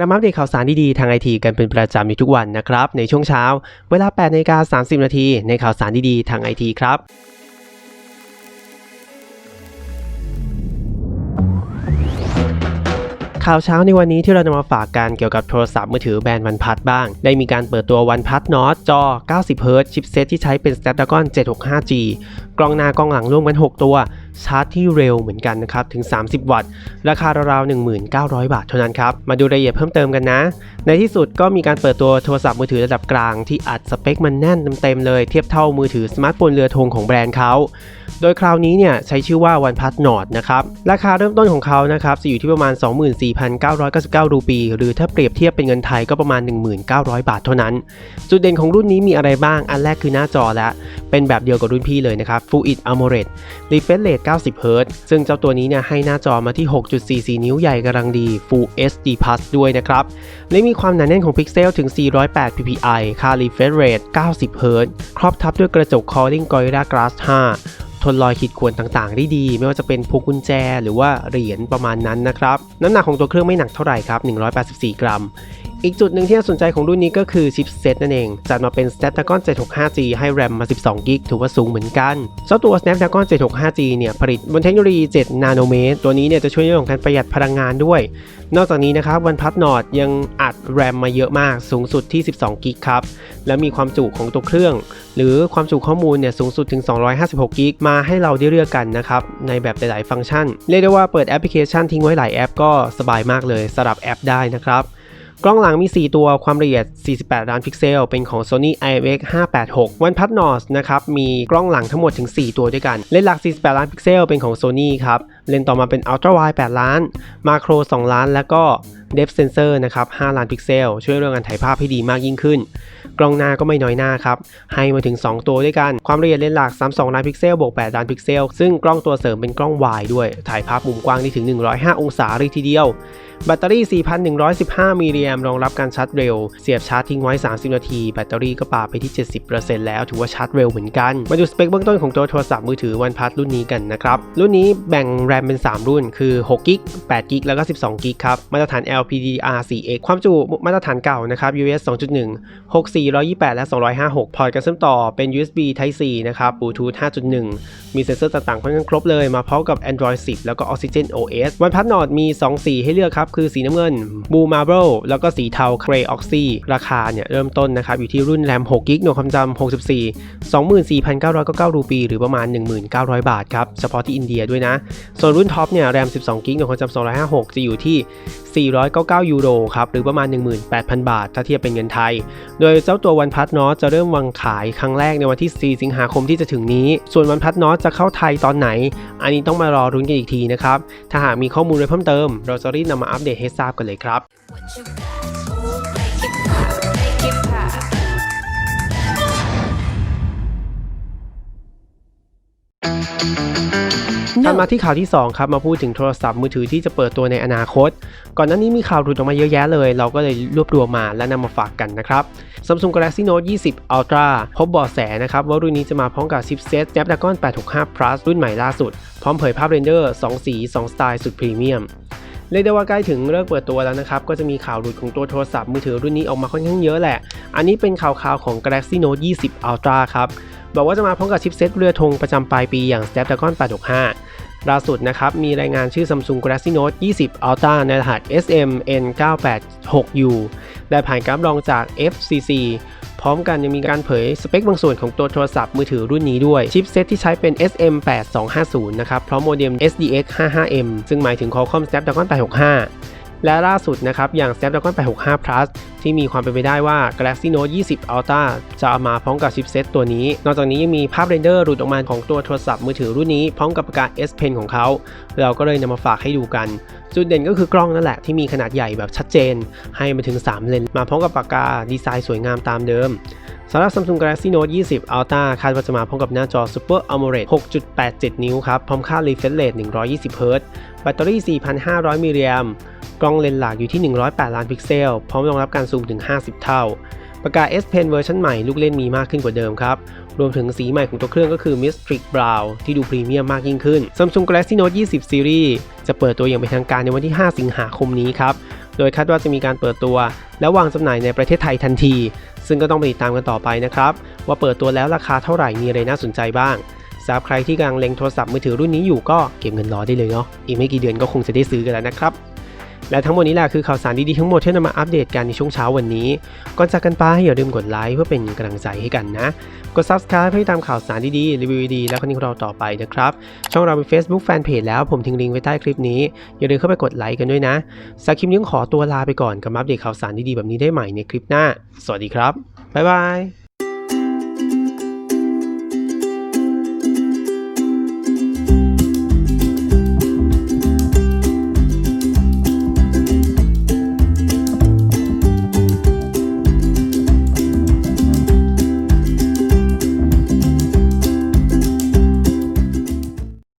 กลับมาอัปเดตข่าวสารดีๆ ทางไอทีกันเป็นประจำในทุกวันนะครับ ในช่วงเช้า เวลา8นาฬิกา30 นาทีในข่าวสารดีๆ ทางไอทีครับข่าวเช้าในวันนี้ที่เราจะมาฝากกันเกี่ยวกับโทรศัพท์มือถือแบรนด์วันพัดบ้าง ได้มีการเปิดตัววันพัดนอตจอ 90Hz ชิปเซตที่ใช้เป็น Snapdragon 765G กล้องหน้ากล้องหลังร่วมกัน 6 ตัว ชาร์จที่เร็วเหมือนกันนะครับถึง 30 วัตต์ ราคาราวๆ1,900 บาทเท่านั้นครับ มาดูรายละเอียดเพิ่มเติมกันนะ ในที่สุดก็มีการเปิดตัวโทรศัพท์มือถือระดับกลางที่อัดสเปคมันแน่นเต็มๆเลยเทียบเท่ามือถือสมาร์ทโฟนเรือธงของแบรนด์เขาโดยคราวนี้เนี่ยใช้ชื่อว่า OnePlus Nord นะครับ ราคาเริ่มต้นของเขานะครับจะอยู่ที่ประมาณ 24,999 รูปี หรือถ้าเปรียบเทียบเป็นเงินไทยก็ประมาณ 1,900 บาทเท่านั้น จุดเด่นของรุ่นนี้มีอะไรบ้าง อันแรกคือหน้าจอและ เป็นแบบเดียวกับรุ่นพี่เลยนะครับ Full HD AMOLED Refresh Rate 90 Hz ซึ่งเจ้าตัวนี้เนี่ยให้หน้าจอมาที่ 6.44 นิ้วใหญ่กำลังดี Full HD Plus ด้วยนะครับ และมีความหนาแน่นของพิกเซลถึง 408 ppi ค่า refresh rate 90 Hz ครอบทับด้วยกระจก Corning Gorilla Glass 5ทนรอยขีดข่วนต่างๆ ได้ดี ไม่ว่าจะเป็นพวงกุญแจหรือว่าเหรียญประมาณนั้นนะครับ น้ำหนักของตัวเครื่องไม่หนักเท่าไหร่ครับ 184 กรัม อีกจุดหนึ่งที่น่าสนใจของรุ่นนี้ก็คือชิปเซตนั่นเอง จัดมาเป็น Snapdragon 765G ให้ RAM มา 12 g b ถือว่าสูงเหมือนกัน เจ้าตัว Snapdragon 765G เนี่ยผลิตบนเทคโนโลยี 7 นาโนเมตร ตัวนี้เนี่ยจะช่วยเรื่องของการประหยัดพลังงานด้วย นอกจากนี้นะครับ OnePlus Nord ยังอัด RAM มาเยอะมากสูงสุดที่ 12 g b ครับ และมีความจุของตัวเครื่อง หรือความจุข้อมูลเนี่ยสูงสุดถึง 256 g b มาให้เราได้เลือกกันนะครับในแบบหลาย ๆ ฟังก์ชัน เรียกได้ว่าเปิดแอปพลิเคชันทิ้งไว้หลายแอปก็สบายมากเลยสลับแอปได้นะครับ กล้องหลังมี 4 ตัวความละเอียด 48 ล้านพิกเซล เป็นของ Sony IMX 586 OnePlus Nord นะครับ มีกล้องหลังทั้งหมดถึง 4 ตัวด้วยกัน เลนส์หลัก 48 ล้านพิกเซล เป็นของ Sony ครับ เลนส์ต่อมาเป็น Ultra Wide 8 ล้านมาโคร2ล้าน แล้วก็ Depth Sensor นะครับ 5 ล้านพิกเซล ช่วยเรื่องการถ่ายภาพให้ดีมากยิ่งขึ้น กล้องหน้าก็ไม่น้อยหน้าครับ ให้มาถึง 2 ตัวด้วยกัน ความละเอียดเลนส์หลัก 32 ล้านพิกเซลบวก 8 ล้านพิกเซล ซึ่งกล้องตัวเสริมเป็นกล้องวายด้วย ถ่ายภาพมุมกว้างได้ถึง 105 องศาเลยทีเดียว แบตเตอรี่ 4,115 มิลลิแอมป์รองรับการชาร์จเร็ว เสียบชาร์จทิ้งไว้ 30 นาที แบตเตอรี่ก็ปาไปที่ 70%แล้ว ถือว่าชาร์จเร็วเหมือนกัน มาดูสเปคเบื้องต้นของตัวโทรศัพท์มือถือ OnePlus รุ่นนี้กันนะครับ รุ่นนี้แบ่ง RAM เป็น 3 รุ่น คือ6กิก8กิกแล้วก็12กิกครับ มาตรฐาน LPDDR4X ความจุมาตรฐานเก่านะครับ US 2.1 64 128 และ 256 พอร์ตการเชื่อมต่อเป็น USB Type C นะครับ Bluetooth 5.1 มีเซ็นเซอร์ต่างๆค่อนข้างครบเลยมาพร้อมกับ Android 10 แล้วก็ Oxygen OS OnePlus Nord มี 2 สีให้เลือกครับ คือสีน้ำเงิน Blue Marble แล้วก็สีเทา Gray Oxy ราคาเนี่ยเริ่มต้นนะครับอยู่ที่รุ่น RAM 6 g b หน่วยความจำ64 24,999 รูปี หรือประมาณ 1,900 บาทครับ เฉพาะที่อินเดียด้วยนะ ส่วนรุ่นท็อปเนี่ย RAM 12 g b หน่วยความจำ256 จะอยู่ที่499 ยูโรครับหรือประมาณ 18,000 บาท ถ้าเทียบเป็นเงินไทย โดยเจ้าตัววันพัทนอสจะเริ่มวางขายครั้งแรกในวันที่ 4 สิงหาคมที่จะถึงนี้ ส่วนวันพัทนอสจะเข้าไทยตอนไหน อันนี้ต้องมารอรุ้นกันอีกทีนะครับ ถ้าหากมีข้อมูลเพิ่มเติม เราจะรีบนำมาอัปเดตให้ทราบกันเลยครับ ถัดมาที่ข่าวที่2ครับมาพูดถึงโทรศัพท์มือถือที่จะเปิดตัวในอนาคต ก่อนหน้านี้มีข่าวหลุดออกมาเยอะแยะเลย เราก็เลยรวบรวมมาและนำมาฝากกันนะครับ Samsung Galaxy Note 20 Ultra พบเบาะแสนะครับว่ารุ่นนี้จะมาพร้อมกับชิปเซต Snapdragon 865 Plus รุ่นใหม่ล่าสุด พร้อมเผยภาพเรนเดอร์ 2 สี 2 สไตล์สุดพรีเมียมเรียกได้ว่าใกล้ถึงเลิกเปิดตัวแล้วนะครับ ก็จะมีข่าวหลุดของตัวโทรศัพท์มือถือรุ่นนี้ออกมาค่อนข้างเยอะแหละ อันนี้เป็นข่าวๆของ Galaxy Note 20 Ultra ครับ บอกว่าจะมาพร้อมกับชิปเซตเรือธงประจำปลายปีอย่าง Snapdragon 865 ล่าสุดนะครับ มีรายงานชื่อ Samsung Galaxy Note 20 Ultra ในรหัส SMN986U ได้ผ่านการรับรองจาก FCC พร้อมกันยังมีการเผยสเปคบางส่วนของตัวโทรศัพท์มือถือรุ่นนี้ด้วย ชิปเซตที่ใช้เป็น SM8250 นะครับพร้อมโมเด็ม SDX 55M ซึ่งหมายถึง Qualcomm Snapdragon 865 และล่าสุดนะครับอย่าง Snapdragon 865 Plus ที่มีความเป็นไปได้ว่า Galaxy Note 20 Ultra จะเอามาพร้อมกับชิปเซตตัวนี้ นอกจากนี้ยังมีภาพเรนเดอร์หลุดออกมาของตัวโทรศัพท์มือถือรุ่นนี้พร้อมกับปากกา S Pen ของเขา เราก็เลยนำมาฝากให้ดูกัน จุดเด่นก็คือกล้องนั่นแหละที่มีขนาดใหญ่แบบชัดเจน ให้มาถึง 3 เลนมาพร้อมกับปากกาดีไซน์สวยงามตามเดิมสำหรับ Samsung Galaxy Note 20 Ultra คาดว่าจะมาพร้อมกับหน้าจอ Super AMOLED 6.87 นิ้วครับ พร้อมค่า refresh rate 120 Hz แบตเตอรี่ 4,500 มิลลิแอมป์ กล้องเลนส์หลักอยู่ที่ 108 ล้านพิกเซล พร้อมรองรับการซูมถึง 50 เท่า ปากกา S Pen เวอร์ชันใหม่ลูกเล่นมีมากขึ้นกว่าเดิมครับ รวมถึงสีใหม่ของตัวเครื่องก็คือ Mystic Brown ที่ดูพรีเมียมมากยิ่งขึ้น Samsung Galaxy Note 20 Series จะเปิดตัวอย่างเป็นทางการในวันที่ 5 สิงหาคมนี้ครับ โดยคาดว่าจะมีการเปิดตัว และวางจำหน่ายในประเทศไทยทันที ซึ่งก็ต้องไปติดตามกันต่อไปนะครับ ว่าเปิดตัวแล้วราคาเท่าไหร่มีอะไรน่าสนใจบ้างสำหรับใครที่กำลังเล็งโทรศัพท์มือถือรุ่นนี้อยู่ก็เก็บเงินรอได้เลยเนาะ อีกไม่กี่เดือนก็คงจะได้ซื้อกันแล้วนะครับ และทั้งหมดนี้แหละคือข่าวสารดีๆทั้งหมดที่นำมาอัปเดตกันในช่วงเช้าวันนี้ ก่อนจากกันไปอย่าลืมกดไลค์เพื่อเป็นกำลังใจให้กันนะ กด subscribe เพื่อติดตามข่าวสารดีๆรีวิวดีและคอนเทนต์ของเราต่อไปนะครับ ช่องเราเป็น Facebook Fanpage แล้วผมทิ้งลิงก์ไว้ใต้คลิปนี้ อย่าลืมเข้าไปกดไลค์กันด้วยนะสำหรับคลิปนี้ขอตัวลาไปก่อนกับอัปเดตข่าวสารดีๆแบบนี้ได้ใหม่ในคลิปหน้า สวัสดีครับบ๊ายบาย